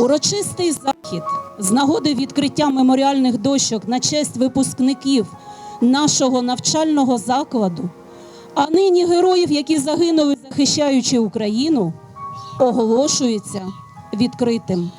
Урочистий захід з нагоди відкриття меморіальних дощок на честь випускників нашого навчального закладу, а нині героїв, які загинули, захищаючи Україну, оголошується відкритим.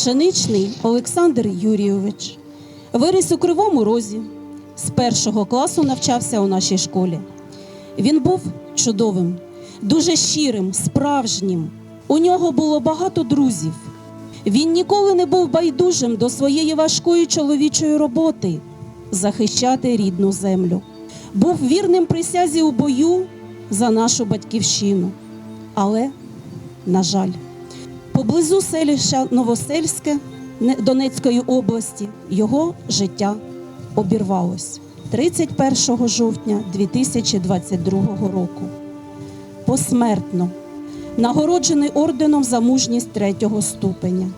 Пшеничний Олександр Юрійович виріс у Кривому Розі. З першого класу навчався у нашій школі. Він був чудовим, дуже щирим, справжнім. У нього було багато друзів. Він ніколи не був байдужим до своєї важкої чоловічої роботи захищати рідну землю. Був вірним присязі у бою за нашу батьківщину. Але, на жаль, Поблизу селища Новосельське Донецької області його життя обірвалось 31 жовтня 2022 року. Посмертно нагороджений орденом за мужність третього ступеня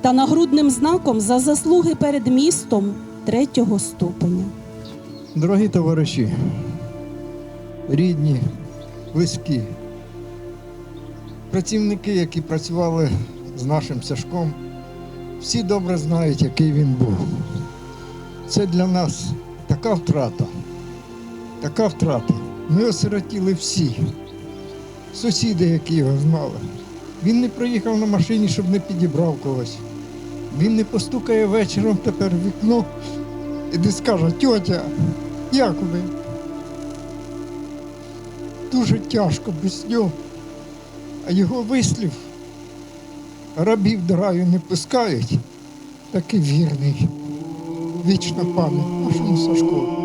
та нагрудним знаком за заслуги перед містом третього ступеня. Дорогі товариші, рідні, близькі, працівники, які працювали з нашим Сашком, всі добре знають, який він був. Це для нас така втрата, така втрата. Ми осиротіли всі, сусіди, які його знали. Він не приїхав на машині, щоб не підібрав когось. Він не постукає вечором тепер в вікно і не скаже, тьотя, як ви? Дуже тяжко без нього. А його вислів рабів до раю не пускають, такий вірний. Вічна пам'ять нашому Сашку.